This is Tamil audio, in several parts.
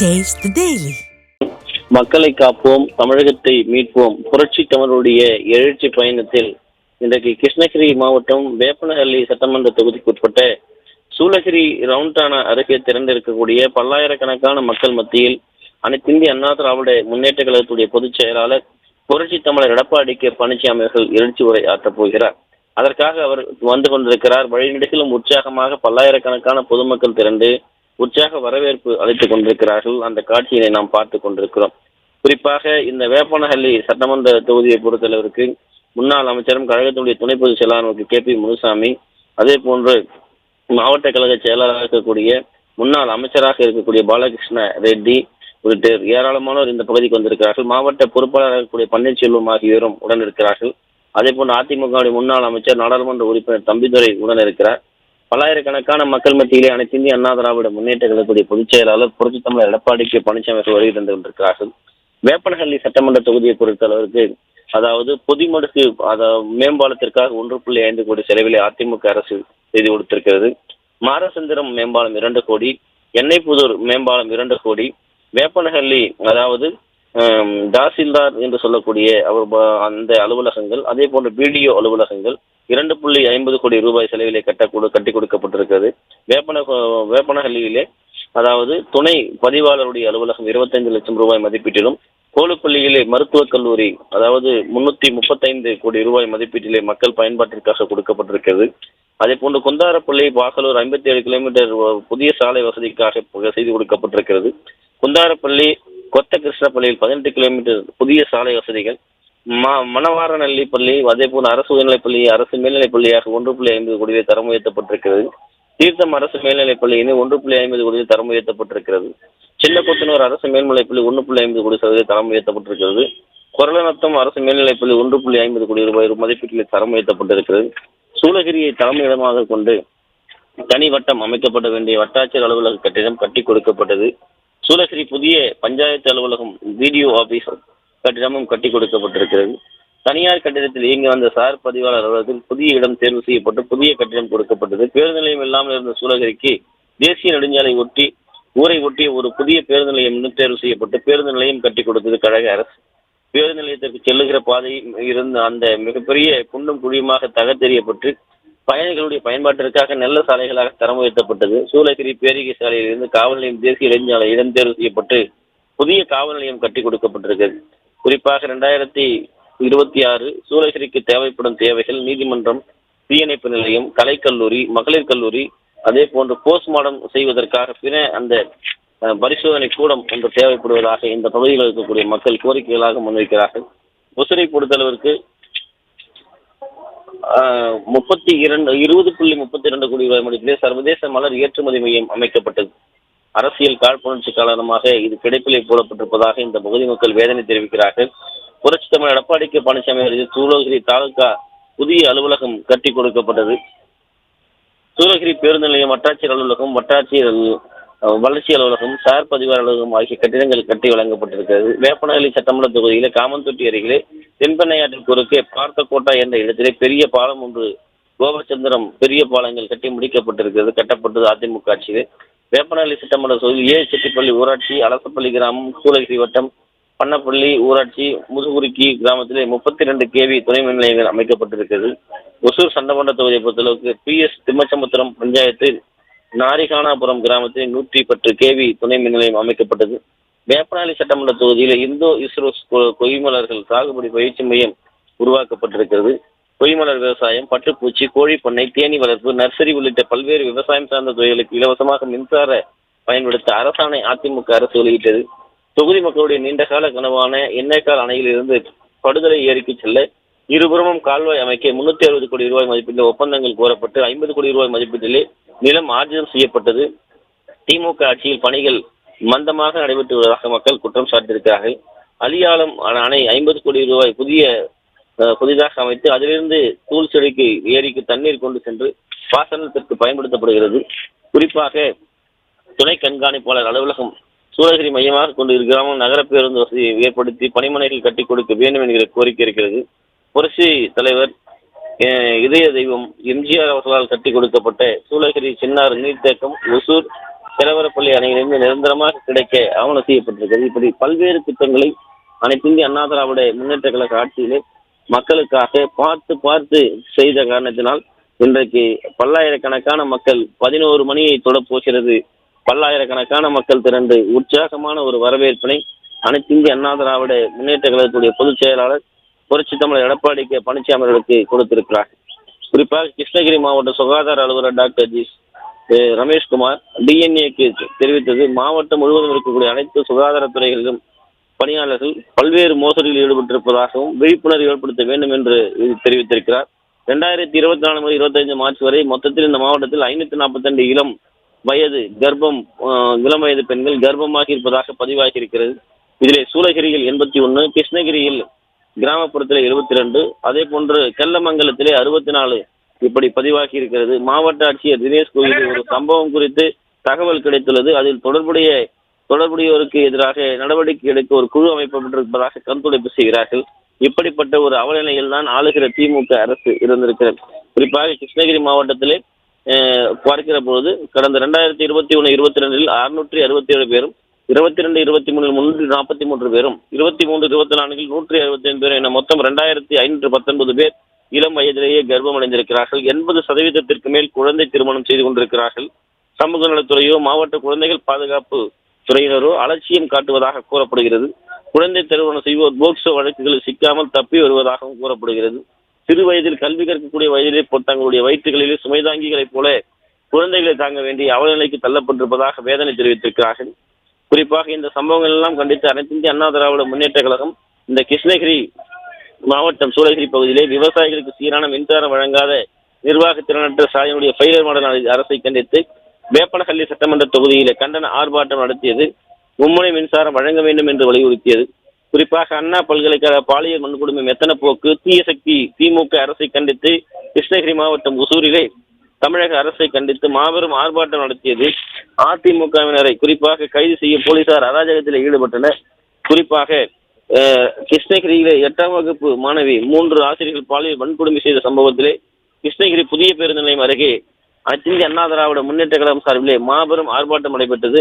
டேஸ்ட் டெய்லி மக்களை காப்போம் தமிழகத்தை மீட்போம். புரட்சி தமிழருடைய எழுச்சி பயணத்தில் இன்றைக்கு கிருஷ்ணகிரி மாவட்டம் வேப்பனஹள்ளி சட்டமன்ற தொகுதிக்கு உட்பட்ட சூளகிரி ரவுண்டானா அருகே திறந்திருக்கக்கூடிய பல்லாயிரக்கணக்கான மக்கள் மத்தியில் அனைத்து இந்திய அண்ணா திராவிட முன்னேற்ற கழகத்துடைய பொதுச் செயலாளர் புரட்சி தமிழர் எடப்பாடி கே பழனிசாமி அவர்கள் எழுச்சி உரை ஆற்றப் போகிறார். அதற்காக அவர் வந்து கொண்டிருக்கிறார். வழிநெடுகிலும் உற்சாகமாக பல்லாயிரக்கணக்கான பொதுமக்கள் திரண்டு உற்சாக வரவேற்பு அளித்துக் கொண்டிருக்கிறார்கள். அந்த காட்சியினை நாம் பார்த்து கொண்டிருக்கிறோம். குறிப்பாக இந்த வேப்பனஹள்ளி சட்டமன்ற தொகுதியை பொறுத்தளவிற்கு முன்னாள் அமைச்சரும் கழகத்தினுடைய துணை பொதுச் செயலாளருக்கு கே பி முனுசாமி அதே போன்று மாவட்ட கழக செயலாளராக இருக்கக்கூடிய முன்னாள் அமைச்சராக இருக்கக்கூடிய பாலகிருஷ்ண ரெட்டி உள்ளிட்ட ஏராளமானோர் இந்த பகுதிக்கு வந்திருக்கிறார்கள். மாவட்ட பொறுப்பாளராக இருக்கக்கூடிய பன்னீர்செல்வம் ஆகியோரும் உடன் இருக்கிறார்கள். அதே போன்று அதிமுகவுடைய முன்னாள் அமைச்சர் நாடாளுமன்ற உறுப்பினர் தம்பிதுரை உடன் இருக்கிறார். பல்லாயிரக்கணக்கான மக்கள் மத்தியிலே அனைத்து இந்திய அண்ணா திராவிட முன்னேற்ற கழகத்துடைய பொதுச் செயலாளர் புரட்சி தமிழர் எடப்பாடி கே பழனிசாமி அவர்கள் வருகை தந்து கொண்டிருக்கிறார்கள் வேப்பனஹள்ளி சட்டமன்ற தொகுதியை பொறுத்தளவிற்கு அதாவது பொதிமடுக்கு அதாவது மேம்பாலத்திற்காக ஒன்று புள்ளி ஐந்து கோடி செலவிலே அதிமுக அரசு செய்து கொடுத்திருக்கிறது. மாரசந்திரம் மேம்பாலம் இரண்டு கோடி எண்ணெய்புதூர் மேம்பாலம் இரண்டு கோடி வேப்பனஹள்ளி அதாவது தாசில்தார் என்று சொல்லக்கூடிய அவர் அந்த அலுவலகங்கள் அதே போன்ற பிடிஓ அலுவலகங்கள் இரண்டு புள்ளி ஐம்பது கோடி ரூபாய் செலவிலே கட்ட கட்டி கொடுக்கப்பட்டிருக்கிறது. வேப்பன வேப்பனஹள்ளியிலே அதாவது துணை பதிவாளருடைய அலுவலகம் இருபத்தைந்து லட்சம் ரூபாய் மதிப்பீட்டிலும் கோலுப்பள்ளியிலே மருத்துவக் கல்லூரி அதாவது முன்னூத்தி முப்பத்தைந்து கோடி ரூபாய் மதிப்பீட்டிலே மக்கள் பயன்பாட்டிற்காக கொடுக்கப்பட்டிருக்கிறது. அதே போன்று குந்தாரப்பள்ளி பாகலூர் ஐம்பத்தி ஏழு கிலோமீட்டர் புதிய சாலை வசதிக்காக செய்து கொடுக்கப்பட்டிருக்கிறது. குந்தாரப்பள்ளி கொத்த கிருஷ்ணப்பள்ளியில் பதினெட்டு கிலோமீட்டர் புதிய சாலை வசதிகள் ம மணவாரநல்லி பள்ளி அதேபோல் அரசு உயர்நிலைப்பள்ளி அரசு மேல்நிலைப்பள்ளியாக ஒன்று புள்ளி ஐம்பது கோடியில் தரம் உயர்த்தப்பட்டிருக்கிறது. தீர்த்தம் அரசு மேல்நிலைப் பள்ளியினை ஒன்று புள்ளி ஐம்பது கோடியில் தரம் உயர்த்தப்பட்டிருக்கிறது. சின்ன கொத்தனூர் அரசு மேல்நிலைப்பள்ளி ஒன்று புள்ளி ஐம்பது கோடி சதவீத தரம் உயர்த்தப்பட்டிருக்கிறது. குரலநத்தம் அரசு மேல்நிலைப்பள்ளி ஒன்று புள்ளி ஐம்பது கோடி ரூபாய் மதிப்பீட்டில் தரம் உயர்த்தப்பட்டிருக்கிறது. சூளகிரியை தலைமையிடமாக கொண்டு தனி வட்டம் அமைக்கப்பட வேண்டிய வட்டாட்சியர் அலுவலக கட்டிடம் கட்டி கொடுக்கப்பட்டது. சூளகிரி புதிய பஞ்சாயத்து அலுவலகம் பிடிஓ ஆபீஸ். கட்டிடமும் கட்டி கொடுக்கப்பட்டிருக்கிறது தனியார் கட்டிடத்தில் இயங்கி வந்த சார் பதிவாளர் அலுவலகத்தில் புதிய இடம் தேர்வு செய்யப்பட்டு புதிய கட்டிடம் கொடுக்கப்பட்டது. பேருந்து நிலையம் இல்லாமல் இருந்த சூளகிரிக்கு தேசிய நெடுஞ்சாலை ஒட்டி ஊரை ஒட்டி ஒரு புதிய பேருந்து நிலையம் தேர்வு செய்யப்பட்டு பேருந்து நிலையம் கட்டி கொடுத்தது கழக அரசு. பேருந்து நிலையத்திற்கு செல்லுகிற பாதை இருந்த அந்த மிகப்பெரிய குண்டும் குழியுமாக தகர்த்தெறியப்பட்டு பயணிகளுடைய பயன்பாட்டிற்காக நல்ல சாலைகளாக தரம் உயர்த்தப்பட்டது. சூளகிரி பேரிகை சாலையிலிருந்து காவல் நிலையம் தேசிய நெடுஞ்சாலை இடம் தேர்வு செய்யப்பட்டு புதிய காவல் நிலையம் கட்டி கொடுக்கப்பட்டிருக்கிறது. குறிப்பாக இரண்டாயிரத்தி இருபத்தி ஆறு சூளகிரிக்கு தேவைப்படும் தேவைகள் நீதிமன்றம் தீயணைப்பு நிலையம் கலைக்கல்லூரி மகளிர் கல்லூரி அதே போன்று போஸ்ட்மார்டம் செய்வதற்காக பிற அந்த பரிசோதனை கூடம் ஒன்று தேவைப்படுவதாக இந்த பகுதியில் இருக்கக்கூடிய மக்கள் கோரிக்கைகளாக முன்வைக்கிறார்கள். ஒசூரை பொறுத்தளவிற்கு ஆஹ், முப்பத்தி இரண்டு இருபது புள்ளி முப்பத்தி இரண்டு கோடி ரூபாய் மதிப்பிலே சர்வதேச மலர் ஏற்றுமதி மையம் அமைக்கப்பட்டது. அரசியல் காழ்ப்புணர்ச்சி காரணமாக இது கிடைப்பிலே போடப்பட்டிருப்பதாக இந்த பகுதி மக்கள் வேதனை தெரிவிக்கிறார்கள். புரட்சி தமிழ் எடப்பாடி கே பழனிசாமி அருகே சூளகிரி தாலுகா புதிய அலுவலகம் கட்டி கொடுக்கப்பட்டது. சூளகிரி பேருந்து நிலையம் வட்டாட்சியர் அலுவலகம் வட்டாட்சியர் வளர்ச்சி அலுவலகம் சார் பதிவார் அலுவலகம் ஆகிய கட்டிடங்கள் கட்டி வழங்கப்பட்டிருக்கிறது. வேப்பனஹள்ளி சட்டமன்ற தொகுதியிலே காமந்தொட்டி அருகிலே தென்பெண்ணையாற்றின் குறுக்கே பார்த்தக்கோட்டா என்ற இடத்திலே பெரிய பாலம் ஒன்று கோபச்சந்திரம் பெரிய பாலங்கள் கட்டி முடிக்கப்பட்டிருக்கிறது கட்டப்பட்டது அதிமுக ஆட்சியிலே. வேப்பனஹள்ளி சட்டமன்ற தொகுதி ஏ செட்டிப்பள்ளி ஊராட்சி அலசப்பள்ளி கிராமம் சூளகிரி வட்டம் பண்ணப்பள்ளி ஊராட்சி முதுகுறுக்கி கிராமத்திலே முப்பத்தி ரெண்டு கேவி துணை மின் நிலையங்கள் அமைக்கப்பட்டிருக்கிறது. ஒசூர் சட்டமன்ற தொகுதியை பொறுத்தளவுக்கு பி எஸ் திம்மச்சமுத்திரம் பஞ்சாயத்தில் நாரிகானாபுரம் கிராமத்தில் நூற்றி பத்து கேவி துணை மின் நிலையம் அமைக்கப்பட்டது. வேப்பனாளி சட்டமன்ற தொகுதியில் இந்தோ இஸ்ரோ கொய்மலர்கள் சாகுபடி பயிற்சி மையம் உருவாக்கப்பட்டிருக்கிறது. கொய்மலர் விவசாயம் பட்டுப்பூச்சி கோழிப்பண்ணை தேனீ வளர்ப்பு நர்சரி உள்ளிட்ட பல்வேறு விவசாயம் சார்ந்த தொழில்களுக்கு இலவசமாக மின்சார பயன்படுத்த அரசாணை அதிமுக அரசு வெளியிட்டது. தொகுதி மக்களுடைய நீண்டகால கனவான எண்ணெய்க்கால் அணையிலிருந்து படுதலை ஏரிக்கு செல்ல இருபுறமும் கால்வாய் அமைக்க முன்னூத்தி அறுபது கோடி ரூபாய் மதிப்பீட்டில் ஒப்பந்தங்கள் கோரப்பட்டு ஐம்பது கோடி ரூபாய் மதிப்பீட்டிலே நிலம் ஆர்ஜிதம் செய்யப்பட்டது. திமுக ஆட்சியில் பணிகள் மந்தமாக நடைபெற்று வருவதாக மக்கள் குற்றம் சாட்டியிருக்கிறார்கள். அலியாலம் அணை ஐம்பது கோடி ரூபாய் புதிய புதிதாக அமைத்து அதிலிருந்து தூள் செடிக்கு ஏரிக்கு தண்ணீர் கொண்டு சென்று பாசனத்திற்கு பயன்படுத்தப்படுகிறது. குறிப்பாக துணை கண்காணிப்பாளர் அலுவலகம் சூளகிரி மையமாக கொண்டு இரு கிராமம் நகர பேருந்து வசதியை ஏற்படுத்தி பணிமனைகள் கட்டி கொடுக்க வேண்டும் என்கிற கோரிக்கை இருக்கிறது. புரட்சி தலைவர் அஹ், இதய தெய்வம் எம்ஜிஆர் அவர்களால் கட்டி கொடுக்கப்பட்ட சூளகிரி சின்னார் நீர்த்தேக்கம் ஒசூர் பிறவரப்பள்ளி அணையிலிருந்து நிரந்தரமாக கிடைக்க ஆவணம் செய்யப்பட்டிருக்கிறது. இப்படி பல்வேறு திட்டங்களை அனைத்திந்திய அண்ணா திராவிட முன்னேற்ற கழக ஆட்சியிலே மக்களுக்காக பார்த்து பார்த்து செய்த காரணத்தினால் இன்றைக்கு பல்லாயிரக்கணக்கான மக்கள் பதினோரு மணியை தொடப் போகிறது பல்லாயிரக்கணக்கான மக்கள் திரண்டு உற்சாகமான ஒரு வரவேற்பினை அனைத்திந்திய அண்ணா திராவிட முன்னேற்ற கழகத்துடைய பொதுச் செயலாளர் புரட்சி தமிழர் எடப்பாடி கே பழனிசாமி அவர்களுக்கு கொடுத்திருக்கிறார். குறிப்பாக கிருஷ்ணகிரி மாவட்ட சுகாதார அலுவலர் டாக்டர் ஜி ரமேஷ்குமார் டிஎன்ஏக்கு தெரிவித்தது மாவட்டம் முழுவதும் இருக்கக்கூடிய அனைத்து சுகாதாரத்துறைகளிலும் பணியாளர்கள் பல்வேறு மோசடியில் ஈடுபட்டிருப்பதாகவும் விழிப்புணர்வு ஏற்படுத்த வேண்டும் என்று தெரிவித்திருக்கிறார். ரெண்டாயிரத்தி இருபத்தி நாலு முதல் இருபத்தஞ்சு மார்ச் வரை மொத்தத்தில் இந்த மாவட்டத்தில் ஐநூத்தி நாற்பத்தி இளம் வயது கர்ப்பம் இளம் வயது பெண்கள் கர்ப்பமாக இருப்பதாக பதிவாகி இருக்கிறது இதிலே சூளகிரியில் எண்பத்தி ஒன்று கிருஷ்ணகிரியில் கிராமப்புறத்தில் எழுபத்தி ரெண்டு அதே போன்று கெல்லமங்கலத்திலே அறுபத்தி நாலு இப்படி பதிவாகி இருக்கிறது மாவட்ட ஆட்சியர் தினேஷ் கோயில் ஒரு சம்பவம் குறித்து தகவல் கிடைத்துள்ளது. அதில் தொடர்புடைய தொடர்புடையோருக்கு எதிராக நடவடிக்கை எடுக்க ஒரு குழு அமைக்கப்பட்டிருப்பதாக கருத்துடைப்பு செய்கிறார்கள். இப்படிப்பட்ட ஒரு அவலநிலையில் தான் ஆளுகிற திமுக அரசு இருந்திருக்கிறது. குறிப்பாக கிருஷ்ணகிரி மாவட்டத்திலே பார்க்கிற பொழுது கடந்த ரெண்டாயிரத்தி இருபத்தி ஒன்று இருபத்தி ரெண்டில் அறுநூற்றி அறுபத்தி ஏழு பேரும் இருபத்தி ரெண்டு இருபத்தி மூணில் முன்னூற்றி நாற்பத்தி மூன்று பேரும் இருபத்தி மூன்று இருபத்தி நான்கில் நூற்றி அறுபத்தி ஐந்து பேர் என மொத்தம் ரெண்டாயிரத்தி ஐநூற்று பத்தொன்பது பேர் இளம் வயதிலேயே கர்ப்பம் அடைந்திருக்கிறார்கள் எண்பது சதவீதத்திற்கு மேல் குழந்தை திருமணம் செய்து கொண்டிருக்கிறார்கள். சமூக நலத்துறையோ மாவட்ட குழந்தைகள் பாதுகாப்பு துறையினரோ அலட்சியம் காட்டுவதாக கூறப்படுகிறது. குழந்தை திருமணம் செய்வோர் போக்சோ வழக்குகளில் சிக்காமல் தப்பி வருவதாகவும் கூறப்படுகிறது. சிறு வயதில் கல்வி கற்கக்கூடிய வயதிலே தங்களுடைய வயிற்றுகளிலே சுமைதாங்கிகளைப் போல குழந்தைகளை தாங்க வேண்டிய அவலநிலைக்கு தள்ளப்பட்டிருப்பதாக வேதனை தெரிவித்திருக்கிறார்கள். குறிப்பாக இந்த சம்பவங்கள் எல்லாம் கண்டித்து அனைத்து இந்திய அண்ணா திராவிட முன்னேற்ற கழகம் இந்த கிருஷ்ணகிரி மாவட்டம் சூளகிரி பகுதியிலே விவசாயிகளுக்கு சீரான மின்சாரம் வழங்காத நிர்வாக திறனற்ற சாலையினுடைய ஃபைலர் மாடல் அரசை கண்டித்து வேப்பனஹள்ளி சட்டமன்ற தொகுதியிலே கண்டன ஆர்ப்பாட்டம் நடத்தியது மும்முனை மின்சாரம் வழங்க வேண்டும் என்று வலியுறுத்தியது. குறிப்பாக அண்ணா பல்கலைக்கழக பாலியல் வன்கொடுமை மெத்தன போக்கு தீய சக்தி திமுக அரசை கண்டித்து கிருஷ்ணகிரி மாவட்டம் ஒசூரிலே தமிழக அரசை கண்டித்து மாபெரும் ஆர்ப்பாட்டம் நடத்தியது. அதிமுகவினரை குறிப்பாக கைது செய்ய போலீசார் அராஜகத்தில் ஈடுபட்டனர். குறிப்பாக அஹ், கிருஷ்ணகிரியிலே எட்டாம் வகுப்பு மாணவி மூன்று ஆசிரியர்கள் பாலியல் வன்கொடுமை செய்த சம்பவத்திலே கிருஷ்ணகிரி புதிய பேருந்து நிலையம் அருகே அச்சிந்திய அண்ணா திராவிட முன்னேற்ற கழகம் சார்பிலே மாபெரும் ஆர்ப்பாட்டம் நடைபெற்றது.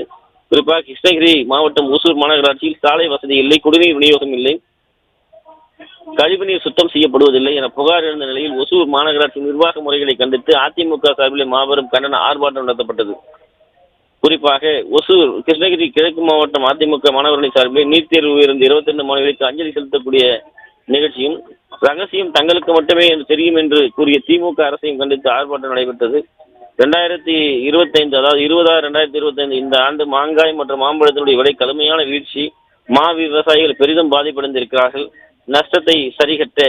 குறிப்பாக கிருஷ்ணகிரி மாவட்டம் ஒசூர் மாநகராட்சியில் சாலை வசதி இல்லை குடிநீர் விநியோகம் இல்லை கழிவுநீர் சுத்தம் செய்யப்படுவதில்லை என புகார் எழுந்த நிலையில் ஒசூர் மாநகராட்சி நிர்வாக முறைகளை கண்டித்து அதிமுக சார்பில் மாபெரும் கண்டன ஆர்ப்பாட்டம் நடத்தப்பட்டது. குறிப்பாக ஒசூர் கிருஷ்ணகிரி கிழக்கு மாவட்டம் அதிமுக மாணவர்களின் சார்பில் நீட் தேர்வு இருந்த இருபத்தி ரெண்டு மாணவர்களுக்கு அஞ்சலி செலுத்தக்கூடிய நிகழ்ச்சியும் ரகசியம் தங்களுக்கு மட்டுமே என்று தெரியும் என்று கூறிய திமுக அரசையும் கண்டித்து ஆர்ப்பாட்டம் நடைபெற்றது. ரெண்டாயிரத்தி இருபத்தைந்து அதாவது இருபதாயிரம் ரெண்டாயிரத்தி இருபத்தைந்து இந்த ஆண்டு மாங்காய் மற்றும் மாம்பழத்தினுடைய விலை கடுமையான வீழ்ச்சி மா விவசாயிகள் பெரிதும் பாதிப்படைந்திருக்கிறார்கள். நஷ்டத்தை சரிகட்ட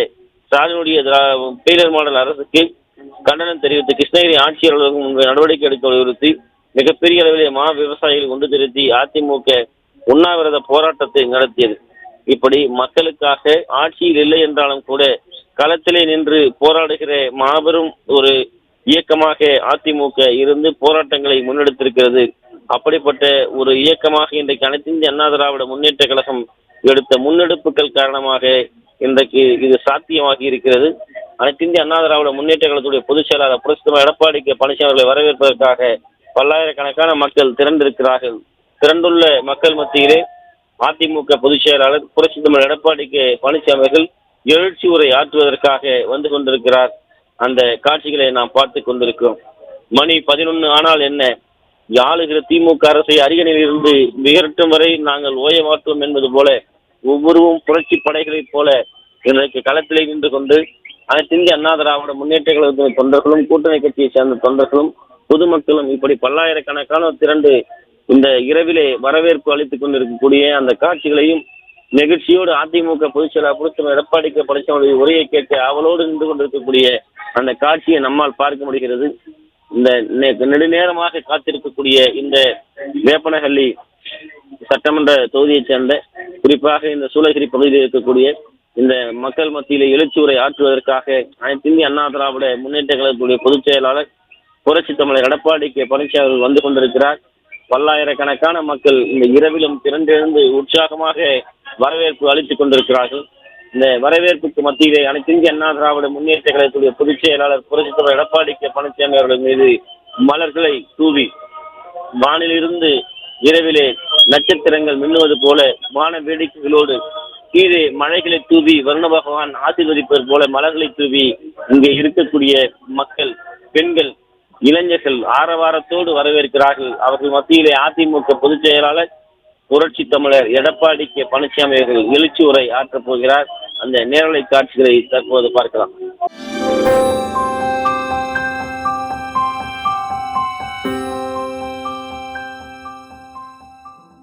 ஸ்டாலினுடைய திரா- மாடல் அரசுக்கு கண்டனம் தெரிவித்து கிருஷ்ணகிரி ஆட்சியர் அலுவலகம் முன்பு நடவடிக்கை எடுக்க வலியுறுத்தி மிகப்பெரிய அளவிலே மா விவசாயிகள் ஒன்று திருத்தி அதிமுக உண்ணாவிரத போராட்டத்தை நடத்தியது. இப்படி மக்களுக்காக ஆட்சியில் இல்லை என்றாலும் கூட களத்திலே நின்று போராடுகிற மாபெரும் ஒரு இயக்கமாக அதிமுக இருந்து போராட்டங்களை முன்னெடுத்திருக்கிறது. அப்படிப்பட்ட ஒரு இயக்கமாக இன்றைக்கு அனைத்து இந்திய அண்ணா திராவிட முன்னேற்ற கழகம் எடுத்த முன்னெடுப்புகள் காரணமாக இன்றைக்கு இது சாத்தியமாகி இருக்கிறது. அனைத்து இந்திய அண்ணா திராவிட முன்னேற்ற கழகத்துடைய பொதுச் செயலாளர் புரட்சி தலைவர் எடப்பாடி கே பழனிசாமி அவர்களை வரவேற்பதற்காக பல்லாயிரக்கணக்கான மக்கள் திரண்டிருக்கிறார்கள். திரண்டுள்ள மக்கள் மத்தியிலே அதிமுக பொதுச் செயலாளர் புரட்சி தமிழர் எடப்பாடி கே பழனிசாமி அவர்கள் எழுச்சி உரை ஆற்றுவதற்காக வந்து கொண்டிருக்கிறார். அந்த காட்சிகளை நாம் பார்த்து கொண்டிருக்கிறோம். மணி பதினொன்று ஆனால் என்ன? ஆளுகிற திமுக அரசை அரியணையில் இருந்து விகரட்டும் வரை நாங்கள் ஓய மாட்டோம் என்பது போல ஒவ்வொருவரும் புரட்சி படைகளைப் போல இன்றைக்கு களத்திலே நின்று கொண்டு அனைத்து இந்திய அண்ணா திராவிட முன்னேற்ற கழகத்தின் தொண்டர்களும் கூட்டணி கட்சியை சேர்ந்த தொண்டர்களும் பொதுமக்களும் இப்படி பல்லாயிரக்கணக்கான திரண்டு இந்த இரவிலே வரவேற்பு அளித்துக் கொண்டிருக்கக்கூடிய அந்த காட்சிகளையும் நெகிழ்ச்சியோடு அதிமுக பொதுச் செயலாளர் புரட்சி எடப்பாடி கே பழனிசாமி உரையை கேட்க அவளோடு நின்று கொண்டிருக்கக்கூடிய அந்த காட்சியை நம்மால் பார்க்க முடிகிறது. இந்த நெடுநேரமாக காத்திருக்கக்கூடிய இந்த வேப்பனஹள்ளி சட்டமன்ற தொகுதியைச் சேர்ந்த குறிப்பாக இந்த சூளகிரி பகுதியில் இருக்கக்கூடிய இந்த மக்கள் மத்தியில எழுச்சி உரை ஆற்றுவதற்காக அனைத்து இந்திய அண்ணா திராவிட முன்னேற்ற கழகத்துடைய பொதுச் செயலாளர் புரட்சி தமிழர் எடப்பாடி கே பழனிசாமி அவர்கள் வந்து கொண்டிருக்கிறார். பல்லாயிரக்கணக்கான மக்கள் இந்த இரவிலும் திரண்டெழுந்து உற்சாகமாக வரவேற்பு அளித்துக் கொண்டிருக்கிறார்கள். இந்த வரவேற்புக்கு மத்தியிலே அனைத்து இந்திய அண்ணா திராவிட முன்னேற்ற கழகத்துடைய பொதுச் செயலாளர் புரட்சித் தலைவர் எடப்பாடி கே. பழனிசாமி அவர்கள் மீது மலர்களை தூவி வானிலிருந்து இரவிலே நட்சத்திரங்கள் மின்னுவது போல வான வேடிக்கைகளோடு கீழே மழைகளை தூவி வருண பகவான் ஆசீர்வதிப்பது போல மலர்களை தூவி இங்கே இருக்கக்கூடிய மக்கள் பெண்கள் இளைஞர்கள் ஆரவாரத்தோடு வரவேற்கிறார்கள். அவர்கள் மத்தியிலே அதிமுக பொதுச் செயலாளர் புரட்சி தமிழர் எடப்பாடி கே பழனிசாமி அவர்கள் எழுச்சி உரை ஆற்றப் போகிறார். அந்த நேரலை காட்சிகளை தற்போது பார்க்கலாம்.